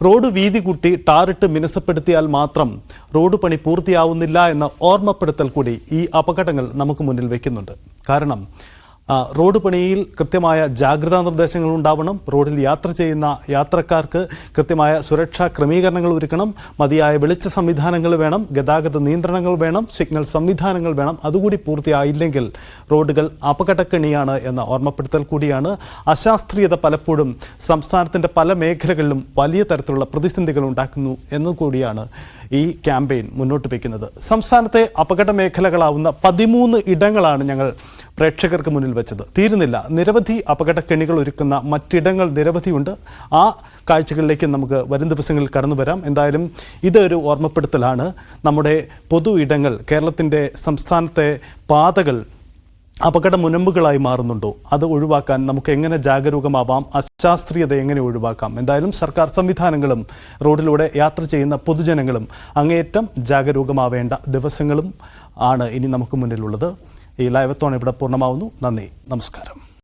Road വീതി കൂട്ടി ടാറിട്ട് മിനുസപ്പെടുത്തിയാൽ മാത്രം റോഡ് പണി പൂർത്തിയാവുന്നില്ല എന്ന ഓർമ്മപ്പെടുത്തൽ കൂടി ഈ അപകടങ്ങൾ നമുക്ക് മുന്നിൽ വയ്ക്കുന്നുണ്ട് കാരണം റോഡ് പണിയിൽ കൃത്യമായ ജാഗ്രതാ നിർദ്ദേശങ്ങൾ ഉണ്ടാവണം. റോഡിൽ യാത്ര ചെയ്യുന്ന യാത്രക്കാർക്ക് കൃത്യമായ സുരക്ഷാ ക്രമീകരണങ്ങൾ ഒരുക്കണം. മതിയായ വെളിച്ച സംവിധാനങ്ങൾ വേണം. ഗതാഗത നിയന്ത്രണങ്ങൾ വേണം. സിഗ്നൽ സംവിധാനങ്ങൾ വേണം. അതുകൂടി പൂർത്തിയായില്ലെങ്കിൽ റോഡുകൾ അപകടക്കെണിയാണ് എന്ന ഓർമ്മപ്പെടുത്തൽ കൂടിയാണ്. അശാസ്ത്രീയത പലപ്പോഴും സംസ്ഥാനത്തിന്റെ പല മേഖലകളിലും വലിയ തരത്തിലുള്ള പ്രതിസന്ധികൾ ഉണ്ടാക്കുന്നു എന്നുകൂടിയാണ് ഈ ക്യാമ്പയിൻ മുന്നോട്ട് വയ്ക്കുന്നത്. സംസ്ഥാനത്തെ അപകട മേഖലകളാവുന്ന പതിമൂന്ന് ഇടങ്ങളാണ് ഞങ്ങൾ പ്രേക്ഷകർക്ക് മുന്നിൽ വെച്ചത്. തീരുന്നില്ല. നിരവധി അപകടക്കെണികൾ ഒരുക്കുന്ന മറ്റിടങ്ങൾ നിരവധിയുണ്ട്. ആ കാഴ്ചകളിലേക്ക് നമുക്ക് വരും ദിവസങ്ങളിൽ കടന്നു വരാം. എന്തായാലും ഇതൊരു ഓർമ്മപ്പെടുത്തലാണ്. നമ്മുടെ പൊതു ഇടങ്ങൾ കേരളത്തിന്റെ സംസ്ഥാനത്തെ പാതകൾ അപകട മുനമ്പുകളായി മാറുന്നുണ്ടോ? അത് ഒഴിവാക്കാൻ നമുക്ക് എങ്ങനെ ജാഗരൂകമാവാം? അശാസ്ത്രീയത എങ്ങനെ ഒഴിവാക്കാം? എന്തായാലും സർക്കാർ സംവിധാനങ്ങളും റോഡിലൂടെ യാത്ര ചെയ്യുന്ന പൊതുജനങ്ങളും അങ്ങേയറ്റം ജാഗരൂകമാവേണ്ട ദിവസങ്ങളും ആണ് ഇനി നമുക്ക് മുന്നിലുള്ളത്. ഈ ലൈവത്തോൺ ഇവിടെ പൂർണമാവുന്നു. നന്ദി. നമസ്കാരം.